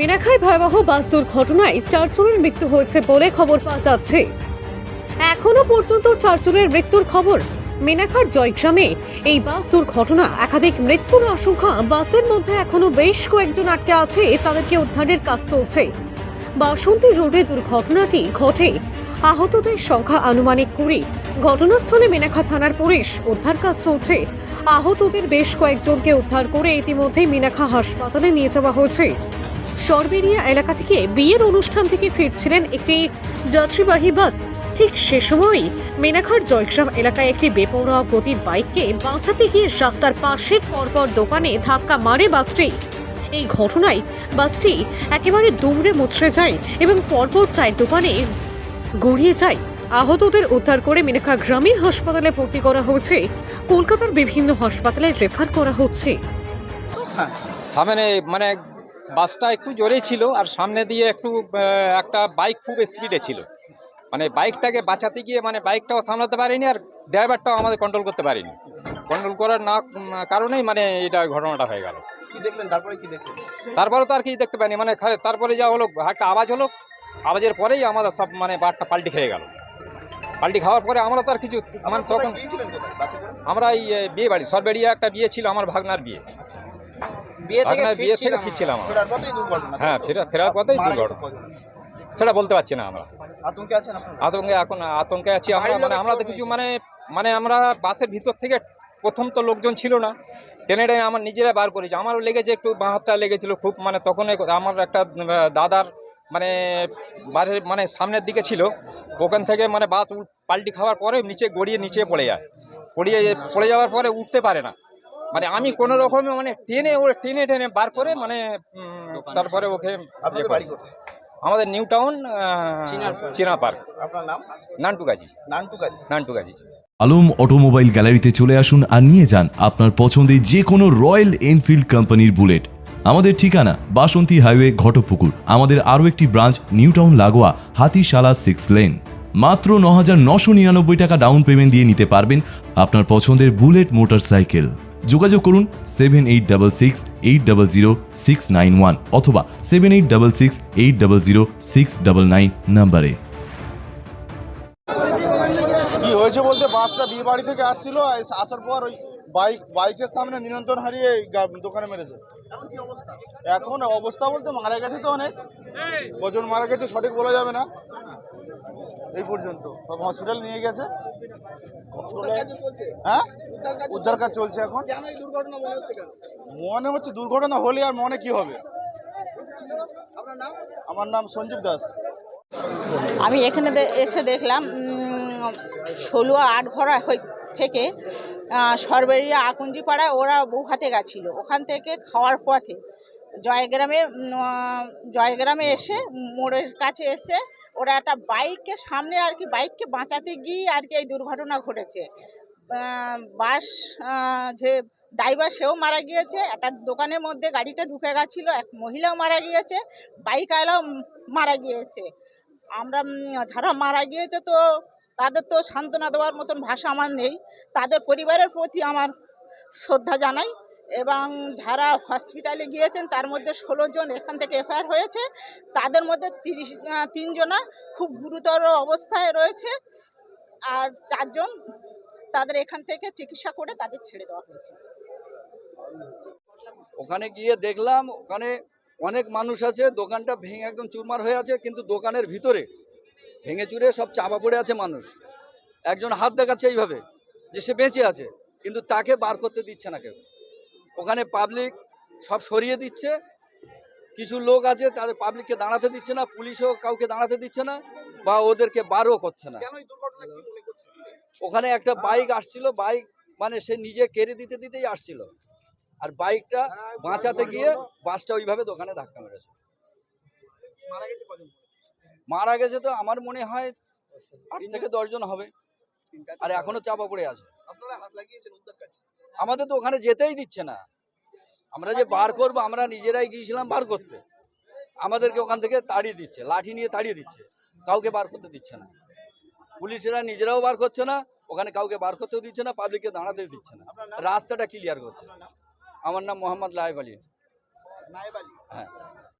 মিনাখায় ভয়াবহ বাস দুর্ঘটনায় চারজনের মৃত্যু হয়েছে বলে খবর পাওয়া যাচ্ছে। এখনও পর্যন্ত চারজনের মৃত্যুর খবর। মিনাখার জয়গ্রামে এই বাস দুর্ঘটনা, একাধিক মৃত্যুর আশঙ্কা, বাসের মধ্যে এখনও বেশ কয়েকজন আটকে আছে, তাদেরকে উদ্ধারের কাজ চলছে। বাসন্তী রোডে দুর্ঘটনাটি ঘটে। আহতদের সংখ্যা আনুমানিক কুড়ি। ঘটনাস্থলে মিনাখা থানার পুলিশ উদ্ধার কাজ চলছে। আহতদের বেশ কয়েকজনকে উদ্ধার করে ইতিমধ্যেই মিনাখা হাসপাতালে নিয়ে যাওয়া হয়েছে। সরবেরিয়া এলাকা থেকে বিয়ের অনুষ্ঠান থেকে ফিরছিলেন একটি যাত্রীবাহী বাস। ঠিক সে সময়ই মেনাখার জয়গ্রাম এলাকায় একটি বেপরোয়া গতির বাইককে বাঁচাতে গিয়ে রাস্তার পাশের পরপর দোকানে ধাক্কা মারে বাসটি। এই ঘটনায় বাসটি একেবারে দৌড়ে মুচড়ে যায় এবং পরপর চায়ের দোকানে গড়িয়ে যায়। আহতদের উদ্ধার করে মিনাখা গ্রামীণ হাসপাতালে ভর্তি করা হয়েছে। কলকাতার বিভিন্ন হাসপাতালে রেফার করা হচ্ছে। সামনে মানে বাসটা একটু জোরে ছিল আর সামনে দিয়ে একটু একটা বাইক খুব স্পিডে ছিল। মানে বাইকটাকে বাঁচাতে গিয়ে মানে বাইকটাও সামলাতে পারিনি আর ড্রাইভারটাও আমাদের কন্ট্রোল করতে পারিনি। কন্ট্রোল করার না কারণেই মানে এটা ঘটনাটা হয়ে গেল। কি দেখলেন? তারপরে কি দেখলেন? তারপরে তো আর কি দেখতে পাইনি। মানে তারপরে যা হলো একটা আওয়াজ হলো আওয়াজের পরেই আমাদের সব মানে বারটা পাল্টি খেয়ে গেল। পাল্টি খাওয়ার পরে আমরা তো আর কিছু মানে তখন আমরা এই বিয়ে বাড়ি সরবেরিয়া একটা বিয়ে ছিল আমার ভাগনার বিয়ে। বিয়ে থেকে ফিরছিলাম। হ্যাঁ ফেরা ফেরার গেছে দুর্ঘটনা। সেটা বলতে পারছি না আমরা। আতঙ্কে আছেন আতঙ্কে এখন আতঙ্কে আছি আমরা। মানে আমরা তো কিছু মানে মানে আমরা বাসের ভিতর থেকে প্রথম তো লোকজন ছিল না। টেনে টেনে আমার নিজেরা বার করেছি। আমারও লেগেছে একটু বাঁ হাতটা লেগেছিল খুব। মানে তখন আমার একটা দাদার মানে বাসের মানে সামনের দিকে ছিল। ওখান থেকে মানে বাস উল- পাল্টি খাওয়ার পরে নিচে গড়িয়ে নিচে পড়ে যায়। পড়িয়ে পড়ে যাওয়ার পরে উঠতে পারে না। মানে আমি কোনো রকমে মানে টেনে ও টেনে টেনে বার করে মানে তারপরে ওকে আপনাদের ইয়ে আমাদের নিউ টাউন চিনা পার্ক। আপনার নাম? নান্টু গাজী নান্টু কাজী নান্টু গাজী আলম অটোমোবাইল গ্যালারিতে চলে আসুন আর নিয়ে যান আপনার পছন্দের যে কোনো রয়্যাল এনফিল্ড কোম্পানির বুলেট। আমাদের ঠিকানা বাসন্তী হাইওয়ে ঘটপুকুর। আমাদের আরও একটি ব্রাঞ্চ নিউ টাউন লাগোয়া হাতিশালা সিক্স লেন। মাত্র ন হাজার নশো নিরানব্বই টাকা ডাউন পেমেন্ট দিয়ে নিতে পারবেন আপনার পছন্দের বুলেট মোটরসাইকেল। যোগাযোগ করুন seven eight double six eight double zero six nine one অথবা seven eight double six eight double zero six double nine নাম্বারে। কি হয়েছে বলতে? বাসটা বিয়ে বাড়ি থেকে আসছিল আসার পর ওই বাইক বাইকের সামনে নিয়ন্ত্রণ হারিয়ে গা- দোকানে মেরেছে। এখন অবস্থা বলতে মারা গেছে তো অনেক। কজন মারা গেছে সঠিক বলা যাবে না। এই পর্যন্ত। সব হসপিটাল নিয়ে গেছে? হ্যাঁ? উদ্ধার কাজ চলছে। এখন? মনে হচ্ছে দুর্ঘটনা হলে আর মনে কি হবে? আমার নাম সঞ্জীব দাস। আমি এখানে এসে দেখলাম ষোলোয়া আট ঘরা থেকে আহ, সরবেরিয়া আকুঞ্জি পাড়ায় ওরা বৌহাতে গেছিল। ওখান থেকে খাওয়ার পথে জয়গ্রামে জয়গ্রামে এসে, মোড়ের কাছে এসে ওরা একটা বাইককে সামনে আর কি, বাইককে বাঁচাতে গিয়ে আর কি এই দুর্ঘটনা ঘটেছে। বাস যে ড্রাইভার সেও মারা গিয়েছে, একটা দোকানের মধ্যে গাড়িটা ঢুকে গেছিল, এক মহিলাও মারা গিয়েছে বাইক আলাও মারা গিয়েছে। আমরা যারা মারা গিয়েছে তো তাদের তো সান্ত্বনা দেওয়ার মতন ভাষা আমার নেই। তাদের পরিবারের প্রতি আমার শ্রদ্ধা জানাই। এবং যারা হসপিটালে গিয়েছেন, তার মধ্যে ষোলো জন এখান থেকে এফআইআর হয়েছে। তাদের মধ্যে তিরিশ তিনজনা খুব গুরুতর অবস্থায় রয়েছে আর চারজন তাদের এখান থেকে চিকিৎসা করে তাদের ছেড়ে দেওয়া হয়েছে। ওখানে গিয়ে দেখলাম, ওখানে অনেক মানুষ আছে, দোকানটা ভেঙে একদম চুরমার হয়ে আছে, কিন্তু দোকানের ভিতরে ভেঙে চুরে সব চাপা পড়ে আছে মানুষ। একজন হাত দেখাচ্ছে এইভাবে যে সে বেঁচে আছে, কিন্তু তাকে বার করতে দিচ্ছে না কেউ। ওখানে পাবলিক সব সরিয়ে দিচ্ছে। কিছু লোক আছে তাদের পাবলিককে দাঁড়াতে দিচ্ছে না পুলিশও কাউকে দাঁড়াতে দিচ্ছে না বা ওদেরকে বারও করছে না। ওখানে একটা বাইক আসছিল বাইক মানে সে নিজে কেড়ে দিতে দিতেই আসছিল। আর বাইকটা বাঁচাতে গিয়ে বাসটা ওইভাবে দোকানে ধাক্কা মেরেছে। মারা গেছে মারা গেছে তো আমার মনে হয় আট থেকে দশজন হবে। আর এখনও চাপা পড়ে আছে আপনারা হাত লাগিয়েছেন উদ্ধার কাজ আমাদের তো ওখানে যেতেই দিচ্ছে না। আমরা যে বার করব আমরা নিজেরাই গিয়েছিলাম বার করতে। আমাদেরকে ওখান থেকে তাড়িয়ে দিচ্ছে লাঠি নিয়ে তাড়িয়ে দিচ্ছে। কাউকে বার করতে দিচ্ছে না। পুলিশেরা নিজেরাও বার করছে না ওখানে কাউকে বার করতেও দিচ্ছে না পাবলিককে দাঁড়াতে দিচ্ছে না। রাস্তাটা ক্লিয়ার করছে। আমার নাম মোহাম্মদ লাইব আলী। হ্যাঁ।